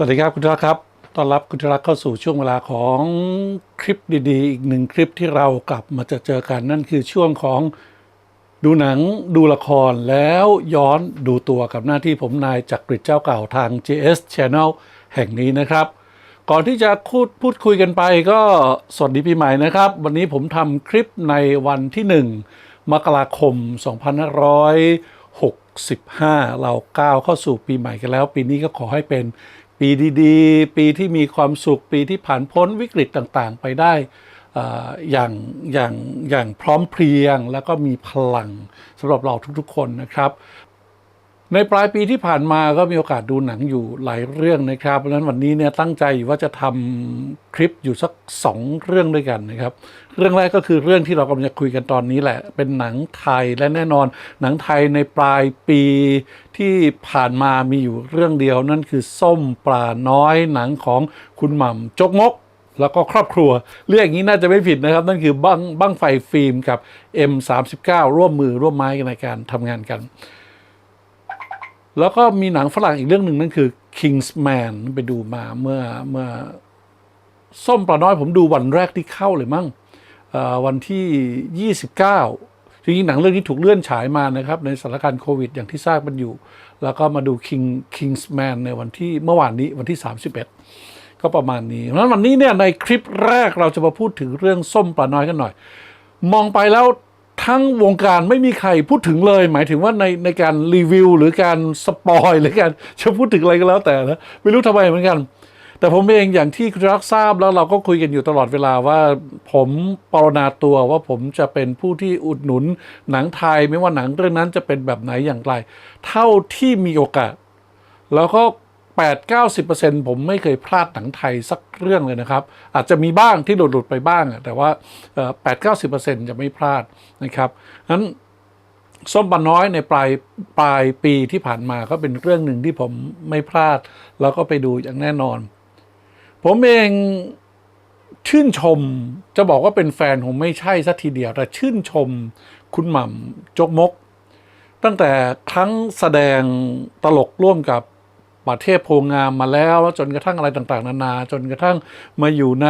สวัสดีครับคุณธรักครับ ต้อนรับคุณธรักเข้าสู่ช่วงเวลาของคลิปดีๆ อีกหนึ่งคลิปที่เรากลับมาจะเจอกันนั่นคือช่วงของดูหนังดูละครแล้วย้อนดูตัวกับหน้าที่ผมนายจักริดเจ้าเก่าทาง JS Channel แห่งนี้นะครับ ก่อนที่จะพูดพูดคุยกันไปก็สวัสดีปีใหม่นะครับ วันนี้ผมทำคลิปในวันที่ 1 มกราคม 2565 เราก้าวเข้าสู่ปีใหม่กันแล้ว ปีนี้ก็ขอให้เป็น ปีดีๆ ปีที่มีความสุข ปีที่ผ่านพ้นวิกฤตต่างๆ ไปได้อย่างอย่างอย่างพร้อมเพรียงแล้วก็มีพลังสำหรับเราทุกๆคนนะครับ ในปลายปีที่ผ่านมาก็มีโอกาสดูหนังอยู่หลายเรื่องนะครับ เพราะฉะนั้นวันนี้เนี่ยตั้งใจว่าจะทำคลิปอยู่สักสองเรื่องด้วยกันนะครับ เรื่องแรกก็คือเรื่องที่เรากำลังจะคุยกันตอนนี้แหละ เป็นหนังไทยและแน่นอน หนังไทยในปลายปีที่ผ่านมามีอยู่เรื่องเดียวนั่นคือส้มปลาน้อยหนังของคุณหม่ำจกมกแล้วก็ครอบครัว เรื่องอย่างนี้น่าจะไม่ผิดนะครับ นั่นคือบั้งบ้งไฟฟิล์มกับ M39 ร่วมมือร่วมไม้กันในการทำงานกัน แล้วก็มีหนังฝรั่งอีกเรื่องหนึ่งนั่นคือ Kingsman ไปดูมาเมื่อเมื่อส้มปลาน้อยผมดูวันแรกที่เข้าเลยมั้งวันที่ 29 จริงๆหนังเรื่องนี้ถูกเลื่อนฉายมานะครับ ในสถานการณ์โควิด อย่างที่ทราบมันอยู่ แล้วก็มาดู King Kingsman ในวันที่เมื่อวานนี้วันที่ 31 ก็ประมาณนี้เพราะฉะนั้นวันนี้เนี่ยในคลิปแรกเราจะมาพูดถึงเรื่องส้มปลาน้อยกันหน่อย มองไปแล้ว ทั้งวงการไม่มีใครพูดถึงเลย หมายถึงว่าในในการรีวิวหรือการสปอยหรือการจะพูดถึงอะไรก็แล้วแต่นะไม่รู้ทำไมเหมือนกัน แต่ผมเองอย่างที่คุณรักทราบแล้วเราก็คุยกันอยู่ตลอดเวลาว่าผมปรนนาตัวว่าผมจะเป็นผู้ที่อุดหนุนหนังไทย ไม่ว่าหนังเรื่องนั้นจะเป็นแบบไหนอย่างไร เท่าที่มีโอกาส แล้วก็ 8 90ผมไม่เคยพลาดหนังไทยสักเรื่องเลยนะครับ อาจจะมีบ้างที่หลุดๆไปบ้างอะแต่ว่าเอ่อ8 90จะไม่พลาดนะครับนั้นส้มปลาน้อยในปลายปลายปีที่ผ่านมาก็เป็นเรื่องหนึ่งที่ผมไม่พลาด แล้วก็ไปดูอย่างแน่นอน ผมเองชื่นชมจะบอกว่าเป็นแฟนผมไม่ใช่สัทีเดียว แต่ชื่นชมคุณหม่ำจกมก ตั้งแต่ครั้งแสดงตลกร่วมกับ ปาเทพโพงามมาแล้วแล้ว จนกระทั่งอะไรต่างๆ นานา จนกระทั่งมาอยู่ใน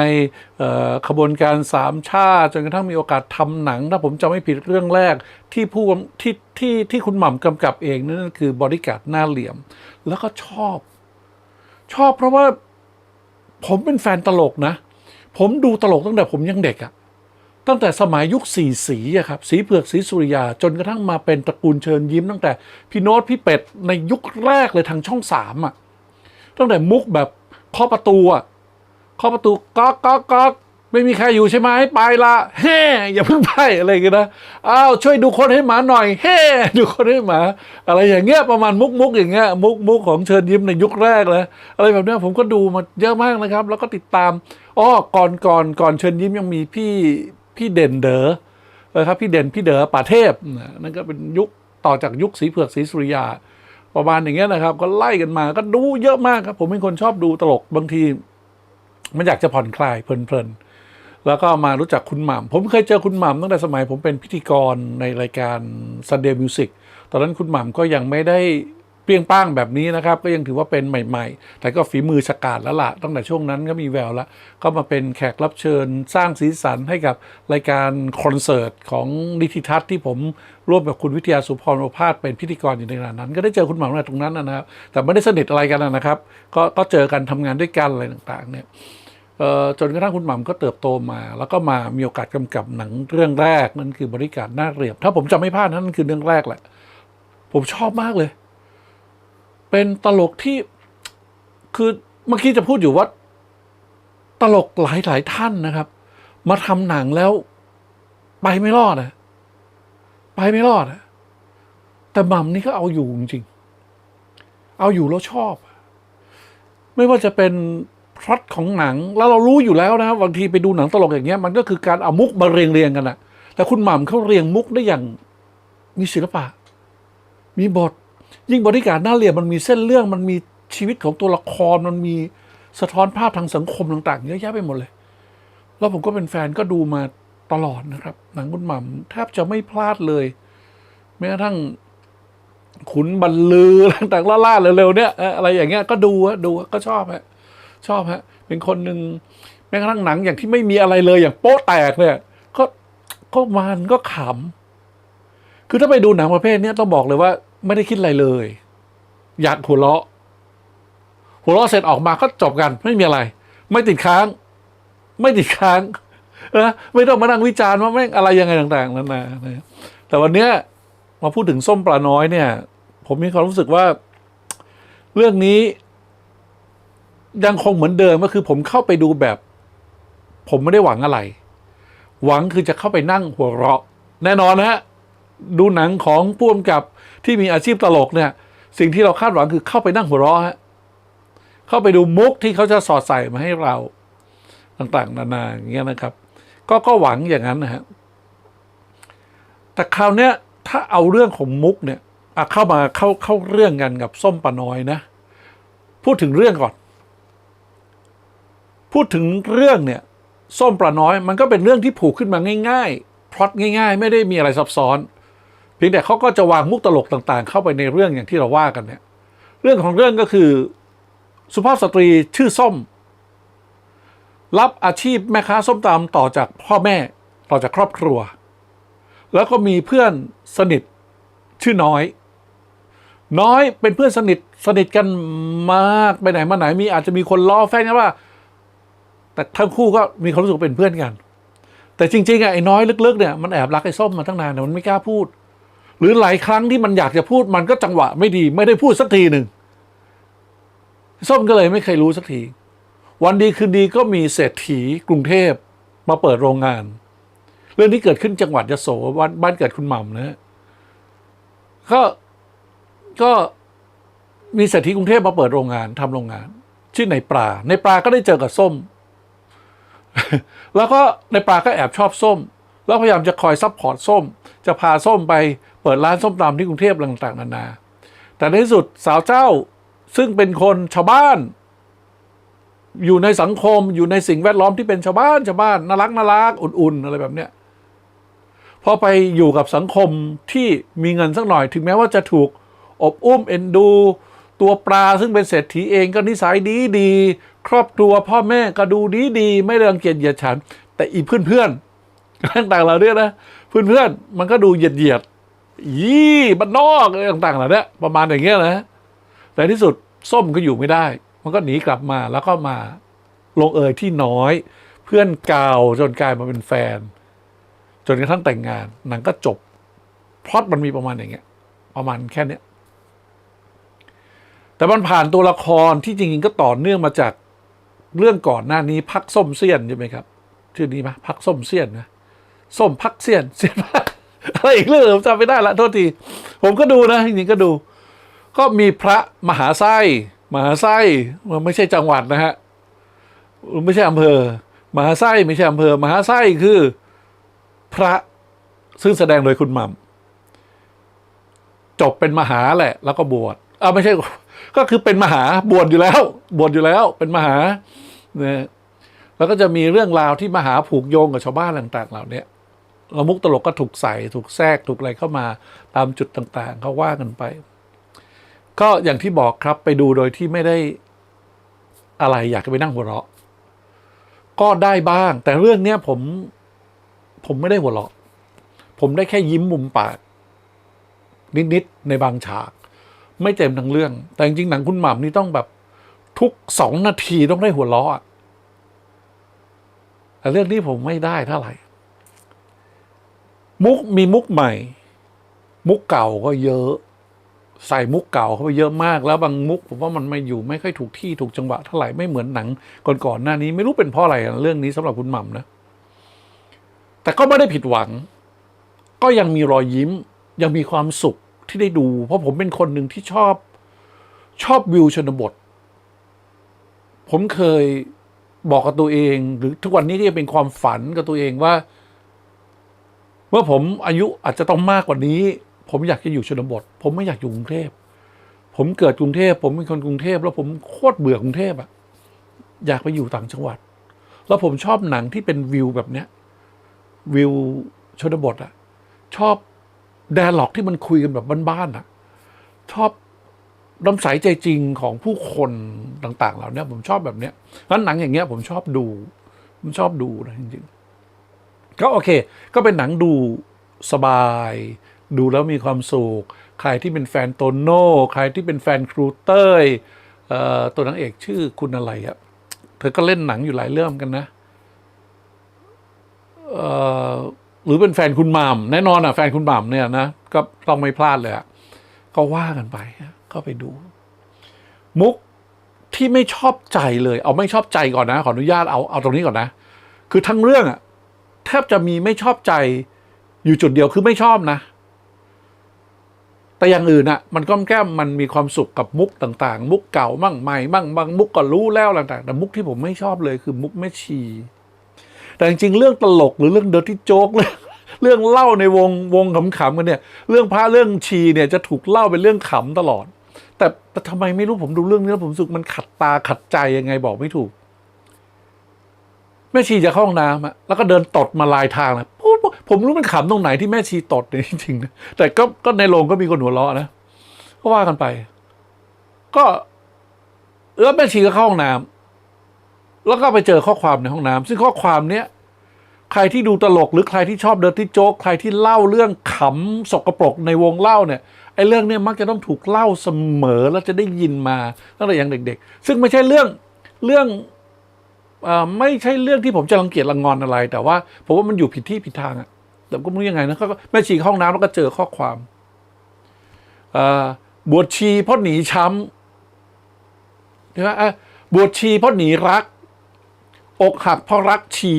ขบวนการสามชาติ จนกระทั่งมีโอกาสทำหนัง ถ้าผมจำไม่ผิดเรื่องแรกที่ผู้ที่ที่ที่คุณหม่ำกำกับเองนั่นคือบริการหน้าเหลี่ยม แล้วก็ชอบ ชอบเพราะว่าผมเป็นแฟนตลกนะ ผมดูตลกตั้งแต่ผมยังเด็กอะ ตั้งแต่สมัยยุคสีสีอะครับสีเผือกสีสุริยา จนกระทั่งมาเป็นตระกูลเชิญยิ้ม ตั้งแต่พี่โน้ตพี่เป็ดในยุคแรกเลยทางช่องสามอะตั้งแต่มุกแบบเคาะประตูอะเคาะประตูก๊อกก๊อกก๊อกไม่มีใครอยู่ใช่ไหมไปละแฮ่อย่าเพิ่งไปอะไรกันนะอ้าวช่วยดูคนให้หมาหน่อยแฮ่ดูคนให้หมา อะไรอย่างเงี้ยประมาณมุกมุกอย่างเงี้ยมุกมุกของเชิญยิ้มในยุคแรกเลยอะไรแบบเนี้ยผมก็ดูมาเยอะมากนะครับ แล้วก็ติดตามอ้อก่อนก่อนก่อนเชิญยิ้มยังมีพี่ พี่เด่นเด๋อนะครับพี่เด่นพี่เด๋อป่าเทพนะนั่นก็เป็นยุคต่อจากยุคสีเผือกสีสุริยา ประมาณอย่างเงี้ยนะครับ ก็ไล่กันมาก็ดูเยอะมากครับ ผมเป็นคนชอบดูตลกบางที มันอยากจะผ่อนคลายเพลินๆแล้วก็มารู้จักคุณหม่ำผมเคยเจอคุณหม่ำตั้งแต่สมัยผมเป็นพิธีกรในรายการ Sunday Music ตอนนั้นคุณหม่ำก็ยังไม่ได้ เปรี้ยงป้างแบบนี้นะครับ ก็ยังถือว่าเป็นใหม่ ๆ แต่ก็ฝีมือฉกาจแล้วล่ะตั้งแต่ช่วงนั้นก็มีแววล้วก็มาเป็นแขกรับเชิญสร้างสีสันให้กับรายการคอนเสิร์ตของนิติทัศน์ที่ผมร่วมกับคุณวิทยาสุพรโอภาสเป็นพิธีกรอยู่ในขณะนั้น ก็ได้เจอคุณหม่ำในตรงนั้นนะครับ แต่ไม่ได้สนิทอะไรกันนะครับ ก็ก็เจอกันทำงานด้วยกันอะไรต่างๆเนี่ยจนกระทั่งคุณหม่ำก็เติบโตมา แล้วก็มามีโอกาสกำกับหนังเรื่องแรกนั่นคือบริการหน้าเรียบ ถ้าผมจำไม่พลาดนั่นคือเรื่องแรกแหละ ผมชอบมากเลย เป็นตลกที่คือเมื่อกี้จะพูดอยู่ว่า ตลกหลายหลายท่านนะครับ มาทำหนังแล้ว ไปไม่รอดอะไปไม่รอดอะแต่หม่ำนี่ก็เอาอยู่จริงๆเอาอยู่แล้วชอบ ไม่ว่าจะเป็นพล็อตของหนัง แล้วเรารู้อยู่แล้วนะบางทีไปดูหนังตลกอย่างเงี้ย มันก็คือการเอามุกมาเรียงเรียงกันนะแต่คุณหม่ำเขาเรียงมุกได้อย่างมีศิลปะ มีบท ยิ่งบริการหน้าเหลี่ยมมันมีเส้นเรื่องมันมีชีวิตของตัวละครมันมีสะท้อนภาพทางสังคมต่างๆเยอะแยะไปหมดเลย แล้วผมก็เป็นแฟนก็ดูมาตลอดนะครับ หนังคุณหม่ำแทบจะไม่พลาดเลย แม้กระทั่งขุนบรรลือต่างๆล่าๆเร็วๆเนี่ยอะไรอย่างเงี้ยก็ดูฮะดูฮะก็ชอบฮะชอบฮะเป็นคนหนึ่งแม้กระทั่งหนังอย่างที่ไม่มีอะไรเลยอย่างโป๊ะแตกเนี่ย ก็ก็มันก็ขำคือถ้าไปดูหนังประเภทนี้ต้องบอกเลยว่า ไม่ได้คิดอะไรเลย อยากหัวเราะ หัวเราะเสร็จออกมาก็จบกัน ไม่มีอะไร ไม่ติดค้าง ไม่ติดค้างนะไม่ต้องมานั่งวิจารณ์ว่าแม่งอะไรยังไงต่างๆนั่นนะแต่วันเนี้ยมาพูดถึงส้มปลาน้อยเนี่ย ผมมีความรู้สึกว่า เรื่องนี้ ยังคงเหมือนเดิมก็คือ ผมเข้าไปดูแบบ ผมไม่ได้หวังอะไร หวังคือจะเข้าไปนั่งหัวเราะ แน่นอนนะฮะดูหนังของผู้กำกับ ที่มีอาชีพตลกเนี่ย สิ่งที่เราคาดหวังคือเข้าไปนั่งหัวเราะฮะเข้าไปดูมุกที่เขาจะสอดใส่มาให้เรา ต่างๆ นานาอย่างเงี้ยนะครับ ก็ก็หวังอย่างนั้นนะฮะแต่คราวเนี้ยถ้าเอาเรื่องของมุกเนี่ยเข้ามาเข้าเข้าเรื่องกันกับส้มปลาน้อยนะ พูดถึงเรื่องก่อน พูดถึงเรื่องเนี่ย ส้มปลาน้อย มันก็เป็นเรื่องที่ผูกขึ้นมาง่ายๆพล็อตง่าย ๆ ไม่ได้มีอะไรซับซ้อน เพียงแต่เขาก็จะวางมุกตลกต่างๆ เข้าไปในเรื่องอย่างที่เราว่ากันเนี่ย เรื่องของเรื่องก็คือ สุภาพสตรีชื่อส้ม รับอาชีพแม่ค้าส้มตำต่อจากพ่อแม่ต่อจากครอบครัว แล้วก็มีเพื่อนสนิทชื่อน้อย น้อยเป็นเพื่อนสนิทสนิทกันมากไปไหนมาไหนมีอาจจะมีคนล้อแฟนกันว่า แต่ทั้งคู่ก็มีความรู้สึกเป็นเพื่อนกัน แต่จริงๆอะไอ้น้อยลึกๆเนี่ยมันแอบรักไอ้ส้มมาตั้งนานแต่มันไม่กล้าพูด หรือหลายครั้งที่มันอยากจะพูดมันก็จังหวะไม่ดี ไม่ได้พูดสักทีหนึ่งส้มก็เลยไม่เคยรู้สักที วันดีคืนดีก็มีเศรษฐีกรุงเทพมาเปิดโรงงาน เรื่องนี้เกิดขึ้นจังหวัดยโสบ้านบ้านเกิดคุณหม่ำนะ ก็ก็มีเศรษฐีกรุงเทพมาเปิดโรงงานทำโรงงาน ชื่อในปลาในปลาก็ได้เจอกับส้ม แล้วก็ในปลาก็แอบชอบส้ม แล้วพยายามจะคอยซัพพอร์ตส้ม จะพาส้มไป เปิดร้านส้มตำที่กรุงเทพต่างๆนานา แต่ในที่สุดสาวเจ้าซึ่งเป็นคนชาวบ้าน อยู่ในสังคมอยู่ในสิ่งแวดล้อมที่เป็นชาวบ้านชาวบ้านน่ารักน่ารักอุ่นๆอะไรแบบเนี้ยพอไปอยู่กับสังคมที่มีเงินสักหน่อย ถึงแม้ว่าจะถูกอบอุ้มเอ็นดู ตัวปลาซึ่งเป็นเศรษฐีเองก็นิสัยดีดีๆครอบครัวพ่อแม่ก็ดูดีดีๆไม่รังเกียจเหยียดฉัน แต่อีเพื่อนเพื่อนต่างๆเหล่านี้นะ เพื่อนเพื่อนมันก็ดูเหยียดเหยียด ยี่บ้านนอกอะไรต่างๆเหล่านี้ประมาณอย่างเงี้ยนะแต่ที่สุดส้มก็อยู่ไม่ได้ มันก็หนีกลับมาแล้วก็มาลงเอยที่น้อย เพื่อนเก่าจนกลายมาเป็นแฟน จนกระทั่งแต่งงานหนังก็จบพล็อตมันมีประมาณอย่างเงี้ย ประมาณแค่เนี้ยแต่มันผ่านตัวละครที่จริงๆก็ต่อเนื่องมาจากเรื่องก่อนหน้านี้พักส้มเสี้ยนใช่ไหมครับ ชื่อนี้ไหมพักส้มเสี้ยนนะส้มพักเสี้ยนเสี้ยนพัก อะไรอีกเรื่องผมจำไม่ได้ละโทษที ผมก็ดูนะจริงๆก็ดู ก็มีพระมหาไส้มหาไส้มันไม่ใช่จังหวัดนะฮะไม่ใช่อำเภอ มหาไส้ไม่ใช่อำเภอ มหาไส้คือ พระซึ่งแสดงโดยคุณหม่ำจบเป็นมหาแหละ แล้วก็บวชอ่าไม่ใช่ ก็คือเป็นมหาบวชอยู่แล้ว บวชอยู่แล้ว เป็นมหาเนี่ยแล้วก็จะมีเรื่องราวที่มหาผูกโยงกับชาวบ้านต่าง ๆ เหล่านี้ แล้วมุกตลกก็ถูกใส่ถูกแทรกถูกอะไรเข้ามาตามจุดต่างๆเขาว่ากันไป ก็อย่างที่บอกครับไปดูโดยที่ไม่ได้อะไรอยากจะไปนั่งหัวเราะ ก็ได้บ้าง แต่เรื่องเนี้ยผม ผมไม่ได้หัวเราะ ผมได้แค่ยิ้มมุมปาก นิดๆในบางฉาก ไม่เต็มทั้งเรื่อง แต่จริงๆหนังคุณหม่ำนี่ต้องแบบทุกสองนาทีต้องได้หัวเราะอะแต่เรื่องนี้ผมไม่ได้เท่าไหร่ มุกมีมุกใหม่ มุกเก่าก็เยอะ ใส่มุกเก่าเข้าไปเยอะมาก แล้วบางมุกผมว่ามันไม่อยู่ไม่ค่อยถูกที่ถูกจังหวะเท่าไหร่ไม่เหมือนหนังก่อนๆหน้านี้ ไม่รู้เป็นเพราะอะไรเรื่องนี้สำหรับคุณหม่ำนะ แต่ก็ไม่ได้ผิดหวัง ก็ยังมีรอยยิ้ม ยังมีความสุขที่ได้ดู เพราะผมเป็นคนหนึ่งที่ชอบ ชอบวิวชนบท ผมเคยบอกกับตัวเอง หรือทุกวันนี้ก็ยังเป็นความฝันกับตัวเองว่า เมื่อผมอายุอาจจะต้องมากกว่านี้ ผมอยากจะอยู่ชนบท ผมไม่อยากอยู่กรุงเทพ ผมเกิดกรุงเทพ ผมเป็นคนกรุงเทพ แล้วผมโคตรเบื่อกรุงเทพอะอยากไปอยู่ต่างจังหวัด แล้วผมชอบหนังที่เป็นวิวแบบเนี้ยวิวชนบทอะชอบแดร์ล็อกที่มันคุยกันแบบบ้านๆอะชอบน้ำใสใจจริงของผู้คนต่าง ๆ เหล่าเนี้ยผมชอบแบบเนี้ยเพราะหนังอย่างเงี้ยผมชอบดู ผมชอบดูนะจริงๆ ก็โอเค ก็เป็นหนังดูสบาย ดูแล้วมีความสุข ใครที่เป็นแฟนโตโน่ ใครที่เป็นแฟนครูเต้ยตัวนางเอกชื่อคุณอะไรอะเธอก็เล่นหนังอยู่หลายเรื่องกันนะหรือเป็นแฟนคุณหม่ำแน่นอนอะแฟนคุณหม่ำเนี่ยนะก็ต้องไม่พลาดเลยอะก็ว่ากันไปก็ไปดู มุกที่ไม่ชอบใจเลย เอาไม่ชอบใจก่อนนะ ขออนุญาตเอาเอาตรงนี้ก่อนนะ คือทั้งเรื่องอะ แทบจะมีไม่ชอบใจอยู่จุดเดียวคือไม่ชอบนะ แต่อย่างอื่นอะมันก้อมแก้มมันมีความสุขกับมุกต่างๆ มุกเก่ามั่งใหม่มั่งบางมุกก็รู้แล้วต่างๆแต่มุกที่ผมไม่ชอบเลยคือมุกแม่ชี แต่จริงๆเรื่องตลกหรือเรื่องเดอร์ที่โจ๊กเรื่องเรื่องเล่าในวงวงขำๆกันเนี่ย เรื่องพระเรื่องชีเนี่ยจะถูกเล่าเป็นเรื่องขำตลอด แต่แต่ทำไมไม่รู้ผมดูเรื่องนี้แล้วผมรู้สึกมันขัดตาขัดใจยังไงบอกไม่ถูก แม่ชีจะเข้าห้องน้ำอะแล้วก็เดินตดมาลายทางเลยพูดผมรู้มันขำตรงไหนที่แม่ชีตดเนี่ยจริงๆนะแต่ก็ก็ในโรงก็มีคนหัวเราะนะก็ว่ากันไป ก็เออแม่ชีก็เข้าห้องน้ำแล้วก็ไปเจอข้อความในห้องน้ำซึ่งข้อความเนี้ยใครที่ดูตลกหรือใครที่ชอบเดินที่โจ๊กใครที่เล่าเรื่องขำสกปรกในวงเล่าเนี่ยไอ้เรื่องเนี้ยมักจะต้องถูกเล่าเสมอแล้วจะได้ยินมาตั้งแต่ยังเด็ก ๆ ซึ่งไม่ใช่เรื่องเรื่อง ไม่ใช่เรื่องที่ผมจะรังเกียจรังงอนอะไร แต่ว่าผมว่ามันอยู่ผิดที่ผิดทางอะแต่ก็ไม่รู้ยังไงนะเขาก็แม่ชีห้องน้ำแล้วก็เจอข้อความบวชชีเพราะหนีช้ำใช่ไหมอะบวชชีเพราะหนีรัก อกหักเพราะรักชี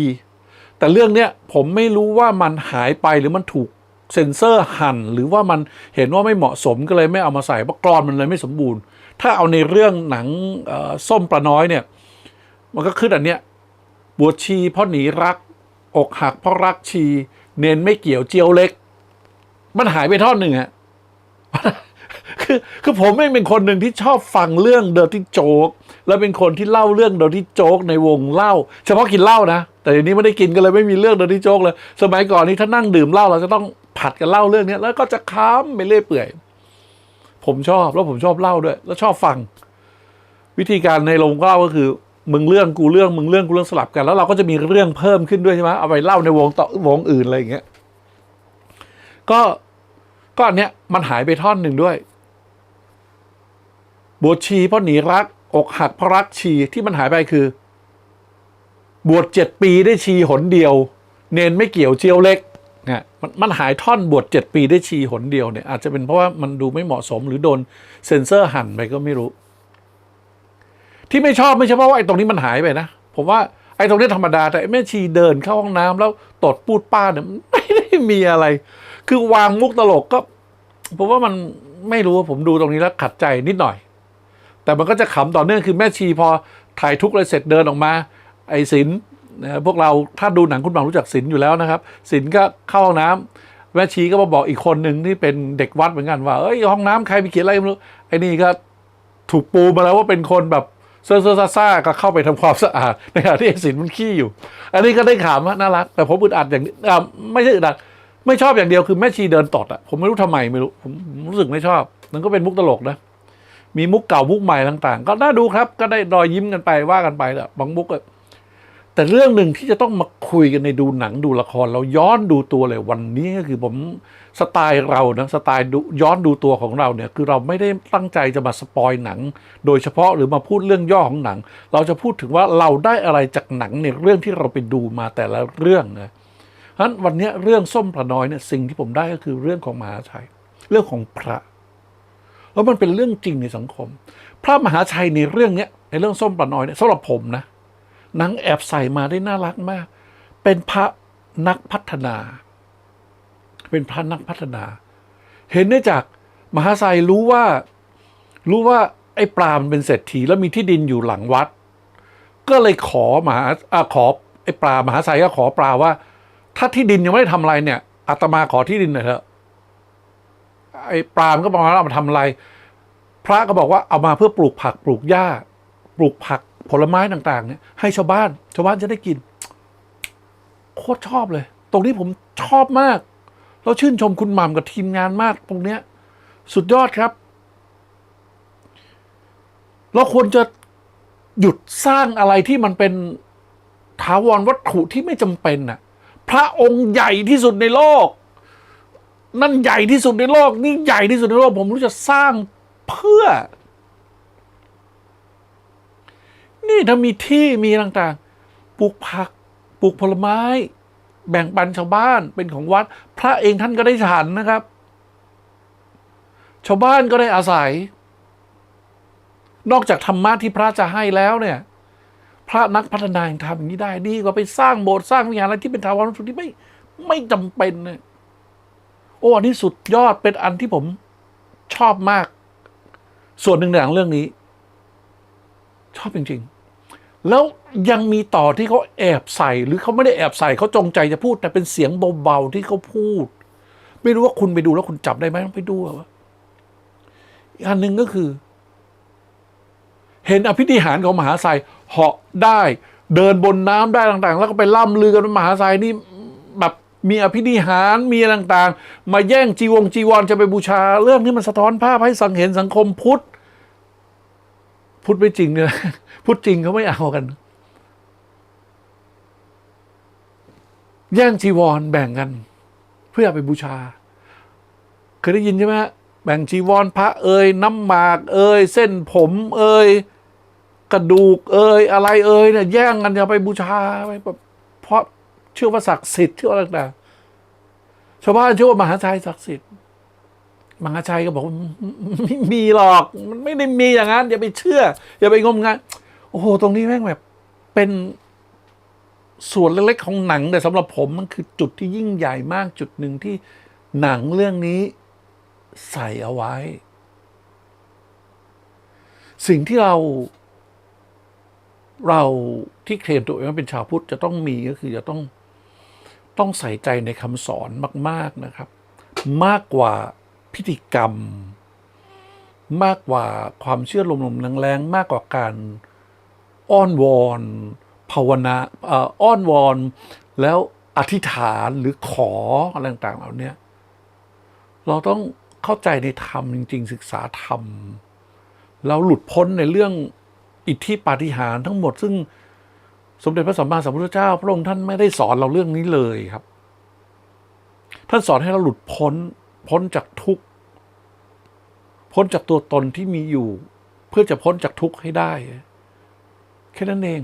แต่เรื่องเนี้ยผมไม่รู้ว่ามันหายไปหรือมันถูกเซ็นเซอร์หั่น หรือว่ามันเห็นว่าไม่เหมาะสมก็เลยไม่เอามาใส่เพราะกรอนมันเลยไม่สมบูรณ์ ถ้าเอาในเรื่องหนังส้มปลาน้อยเนี่ย มันก็ขึ้นอันเนี้ยบวชชีเพราะหนีรัก อกหักเพราะรักชี เน้นไม่เกี่ยวเจียวเล็ก มันหายไปท่อนหนึ่งอะคือคือผมไม่เป็นคนหนึ่งที่ชอบฟังเรื่องเดอร์ที่โจ๊กแล้วเป็นคนที่เล่าเรื่องเดอร์ที่โจ๊กในวงเล่า เฉพาะกินเหล้านะ แต่เดี๋ยวนี้ไม่ได้กินก็เลยไม่มีเรื่องเดอร์ที่โจ๊กเลย สมัยก่อนนี้ถ้านั่งดื่มเหล้าเราจะต้องผัดกันเล่าเรื่องเนี้ยแล้วก็จะค้ำไปเรื่อยเปื่อย ผมชอบแล้วผมชอบเล่าด้วย แล้วชอบฟัง วิธีการในโรงเล่าก็คือ มึงเรื่องกูเรื่องมึงเรื่องกูเรื่องสลับกัน แล้วเราก็จะมีเรื่องเพิ่มขึ้นด้วยใช่ไหมเอาไปเล่าในวงต่อวงอื่นอะไรอย่างเงี้ยก็ก็อันเนี้ยมันหายไปท่อนหนึ่งด้วยบวชชีเพราะหนีรัก อกหักเพราะรักชีที่มันหายไปคือ บวชเจ็ดปีได้ชีหนเดียว เนนไม่เกี่ยวเจียวเล็กเนี่ยมันมันหายท่อนบวชเจ็ดปีได้ชีหนเดียวเนี่ยอาจจะเป็นเพราะว่ามันดูไม่เหมาะสมหรือโดนเซ็นเซอร์หั่นไปก็ไม่รู้ ที่ไม่ชอบไม่ใช่เพราะว่าไอ้ตรงนี้มันหายไปนะ ผมว่าไอ้ตรงนี้ธรรมดาแต่แม่ชีเดินเข้าห้องน้ำแล้วตดปูดป้าเนี่ยไม่ได้มีอะไร คือวางมุกตลกก็ผมว่ามันไม่รู้ว่าผมดูตรงนี้แล้วขัดใจนิดหน่อย แต่มันก็จะขำต่อเนื่องคือแม่ชีพอถ่ายทุกข์อะไรเสร็จเดินออกมา ไอ้ศิลนะพวกเราถ้าดูหนังคุณบังรู้จักศิลอยู่แล้วนะครับศิลก็เข้าห้องน้ำแม่ชีก็มาบอกอีกคนหนึ่งที่เป็นเด็กวัดเหมือนกันว่าเอ้ยห้องน้ำใครไปเขียนอะไรไม่รู้ไอ้นี่ก็ถูกปูมาแล้วว่าเป็นคนแบบ เซ่อเซ่อซ่าก็เข้าไปทำความสะอาดในขณะที่ไอ้ศิลมันขี้อยู่ อันนี้ก็ได้ขามะน่ารัก แต่ผมอึดอัดอย่างไม่ใช่อึดอัดไม่ชอบอย่างเดียวคือแม่ชีเดินตดอะผมไม่รู้ทำไมไม่รู้ผมผมรู้สึกไม่ชอบมันก็เป็นมุกตลกนะมีมุกเก่ามุกใหม่ต่าง ๆ ก็น่าดูครับ ก็ได้รอยยิ้มกันไปว่ากันไปแหละบางมุกอะ แต่เรื่องหนึ่งที่จะต้องมาคุยกันในดูหนังดูละคร เราย้อนดูตัวเลยวันนี้ก็คือผมสไตล์เรานะสไตล์ดูย้อนดูตัวของเราเนี่ยคือเราไม่ได้ตั้งใจจะมาสปอยหนัง โดยเฉพาะหรือมาพูดเรื่องย่อของหนัง เราจะพูดถึงว่าเราได้อะไรจากหนังในเรื่องที่เราไปดูมาแต่ละเรื่องนะฉะนั้นวันนี้เรื่องส้มปลาน้อยเนี่ยสิ่งที่ผมได้ก็คือเรื่องของมหาชัย เรื่องของพระแล้วมันเป็นเรื่องจริงในสังคม พระมหาชัยในเรื่องเนี้ยในเรื่องส้มปลาน้อยเนี่ยสำหรับผมนะ นังแอบใส่มาได้น่ารักมาก เป็นพระนักพัฒนา เป็นพระนักพัฒนา เห็นได้จากมหาชัยรู้ว่า รู้ว่าไอ้ปลามันเป็นเศรษฐีแล้วมีที่ดินอยู่หลังวัด ก็เลยขอมหาอาขอไอ้ปลามหาชัยก็ขอปลาว่า ถ้าที่ดินยังไม่ได้ทำอะไรเนี่ยอาตมาขอที่ดินหน่อยเถอะไอ้ปรามก็บอกว่าเอามาทำอะไร พระก็บอกว่าเอามาเพื่อปลูกผักปลูกหญ้า ปลูกผัก ผลไม้ต่างๆเนี่ยให้ชาวบ้าน ชาวบ้านจะได้กิน โคตรชอบเลย ตรงนี้ผมชอบมากแล้วชื่นชมคุณหม่ำกับทีมงานมากตรงเนี้ย สุดยอดครับ เราควรจะหยุดสร้างอะไรที่มันเป็นถาวรวัตถุที่ไม่จำเป็นน่ะ พระองค์ใหญ่ที่สุดในโลก นั่นใหญ่ที่สุดในโลก นี่ใหญ่ที่สุดในโลก ผมรู้จะสร้างเพื่อ นี่ถ้ามีที่มีต่างๆ ปลูกผัก ปลูกผลไม้ แบ่งปันชาวบ้านเป็นของวัด พระเองท่านก็ได้ฉันนะครับ ชาวบ้านก็ได้อาศัย นอกจากธรรมะที่พระจะให้แล้วเนี่ย พระนักพัฒนายังทำอย่างนี้ได้ดีกว่าไปสร้างโบสถ์สร้างวิหารอะไรที่เป็นถาวรวัตถุที่ไม่ไม่จำเป็นเนี่ยโอ้อันนี้สุดยอดเป็นอันที่ผมชอบมาก ส่วนหนึ่งในหนังเรื่องนี้ ชอบจริง ๆ แล้วยังมีต่อที่เขาแอบใส่หรือเขาไม่ได้แอบใส่เขาจงใจจะพูด แต่เป็นเสียงเบาๆที่เขาพูด ไม่รู้ว่าคุณไปดูแล้วคุณจับได้ไหมต้องไปดูอะอีกอันหนึ่งก็คือ เห็นอภินิหารของมหาไซเหาะได้เดินบนน้ำได้ต่างๆ แล้วก็ไปล่ำลือกันว่ามหาไซนี่แบบมีอภินิหารมีต่างๆ มาแย่งจีวงจีวรจะไปบูชา เรื่องนี้มันสะท้อนภาพให้สังเห็นสังคมพุทธ พุทธไม่จริงเนี่ยพุทธจริงเขาไม่เอากัน แย่งจีวรแบ่งกัน เพื่อไปบูชา เคยได้ยินใช่ไหมแบ่งจีวรพระเอ่ยน้ำหมาก เอ่ยเส้นผมเอ่ยกระดูกเอ่ยอะไรเอ่ยเนี่ยแย่งกันจะไปบูชาไปแบบเพราะเชื่อว่าศักดิ์สิทธิ์เชื่ออะไรต่างชาวบ้านเชื่อว่ามหาชัยศักดิ์สิทธิ์ มหาชัยก็บอกว่าไม่มีหรอก มันไม่ได้มีอย่างนั้นอย่าไปเชื่อ อย่าไปงมงายโอ้โห ตรงนี้แม่งแบบเป็นส่วนเล็กๆของหนัง แต่สำหรับผมมันคือจุดที่ยิ่งใหญ่มากจุดหนึ่งที่หนังเรื่องนี้ใส่เอาไว้ สิ่งที่เรา เราที่เคลมตัวเองว่าเป็นชาวพุทธจะต้องมีก็คือจะต้องต้องใส่ใจในคำสอนมาก ๆนะครับ มากกว่า พิธีกรรม มากกว่าความเชื่อลมๆแรงๆมากกว่าการอ้อนวอนภาวนาอ่ออ้อนวอน แล้วอธิษฐานหรือขออะไรต่างๆเหล่านี้เราต้องเข้าใจในธรรมจริง ๆ ศึกษาธรรม เราหลุดพ้นในเรื่องอิทธิปาฏิหาริย์ทั้งหมด ซึ่งสมเด็จพระสัมมาสัมพุทธเจ้า พระองค์ท่านไม่ได้สอนเราเรื่องนี้เลยครับ ท่านสอนให้เราหลุดพ้น พ้นจากทุกข์ พ้นจากตัวตนที่มีอยู่ เพื่อจะพ้นจากทุกข์ให้ได้ แค่นั้นเอง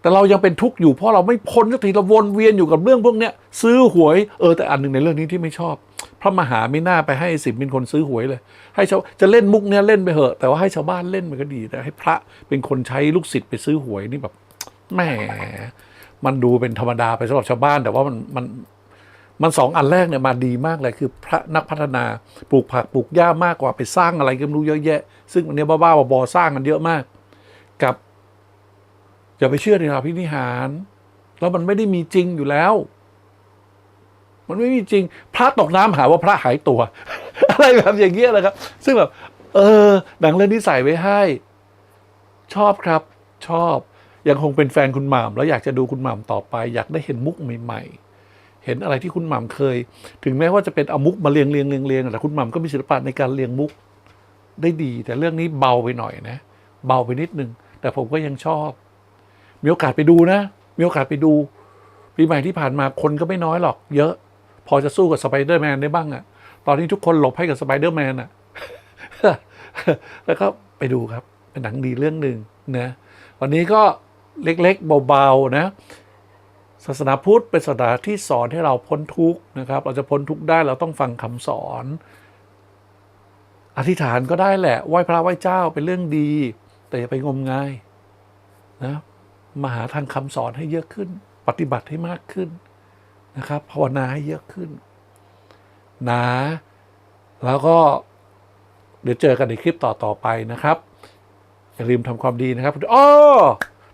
แต่เรายังเป็นทุกข์อยู่เพราะเราไม่พ้นสักทีเราวนเวียนอยู่กับเรื่องพวกเนี้ย ซื้อหวยเออแต่อันหนึ่งในเรื่องนี้ที่ไม่ชอบ พระมหาไม่น่าไปให้สิบเป็นคนซื้อหวยเลย ให้ชาวจะเล่นมุกเนี้ยเล่นไปเหอะ แต่ว่าให้ชาวบ้านเล่นมันก็ดีแต่ให้พระเป็นคนใช้ลูกศิษย์ไปซื้อหวยนี่แบบแหมมันดูเป็นธรรมดาไปสำหรับชาวบ้าน แต่ว่ามันมัน มันสองอันแรกเนี่ยมาดีมากเลยคือพระนักพัฒนาปลูกผักปลูกหญ้ามากกว่าไปสร้างอะไรก็ไม่รู้เยอะแยะ ซึ่งวันนี้บ้าๆบอๆสร้างกันเยอะมาก กับ อย่าไปเชื่อในอภินิหาร แล้วมันไม่ได้มีจริงอยู่แล้ว มันไม่มีจริง พระตกน้ำหาว่าพระหายตัว อะไรแบบอย่างเงี้ยนะครับ ซึ่งแบบ เออหนังเรื่องนี้ใส่ไว้ให้ ชอบครับ ชอบยังคงเป็นแฟนคุณหม่ำแล้วอยากจะดูคุณหม่ำต่อไป อยากได้เห็นมุกใหม่ ๆ เห็นอะไรที่คุณหม่ำเคย ถึงแม้ว่าจะเป็นเอามุกมาเรียงเรียงเรียงเรียงแต่คุณหม่ำก็มีศิลปะในการเรียงมุกได้ดี แต่เรื่องนี้เบาไปหน่อยนะ เบาไปนิดนึง แต่ผมก็ยังชอบ มีโอกาสไปดูนะ มีโอกาสไปดูปีใหม่ที่ผ่านมาคนก็ไม่น้อยหรอก เยอะ พอจะสู้กับสไปเดอร์แมนได้บ้างอะตอนนี้ทุกคนหลบให้กับสไปเดอร์แมนอะแล้วก็ไปดูครับ เป็นหนังดีเรื่องหนึ่งนะวันนี้ก็เล็กๆเบาๆนะ ศาสนาพุทธเป็นศาสนาที่สอนให้เราพ้นทุกข์นะครับ เราจะพ้นทุกข์ได้เราต้องฟังคำสอน อธิษฐานก็ได้แหละไหว้พระไหว้เจ้าเป็นเรื่องดี แต่อย่าไปงมงายนะมาหาทางคำสอนให้เยอะขึ้น ปฏิบัติให้มากขึ้นนะครับภาวนาให้เยอะขึ้นนะแล้วก็เดี๋ยวเจอกันในคลิปต่อ ๆ ไปนะครับ อย่าลืมทำความดีนะครับ อ้อ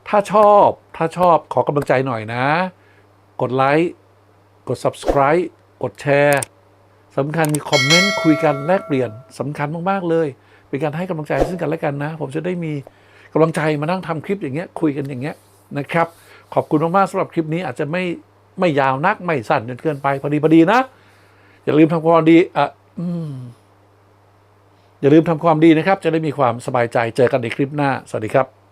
ถ้าชอบ ถ้าชอบขอกำลังใจหน่อยนะ กดไลค์ กด subscribe กดแชร์สำคัญมีคอมเมนต์คุยกันแลกเปลี่ยนสำคัญมาก ๆ เลย เป็นการให้กำลังใจซึ่งกันและกันนะ ผมจะได้มีกำลังใจมานั่งทำคลิปอย่างเงี้ยคุยกันอย่างเงี้ยนะครับ ขอบคุณมากๆสำหรับคลิปนี้อาจจะไม่ไม่ยาวนักไม่สั้นจนเกินไปพอดีพอดีนะ อย่าลืมทำความดีอะอืมอย่าลืมทำความดีนะครับ จะได้มีความสบายใจเจอกันในคลิปหน้า สวัสดีครับ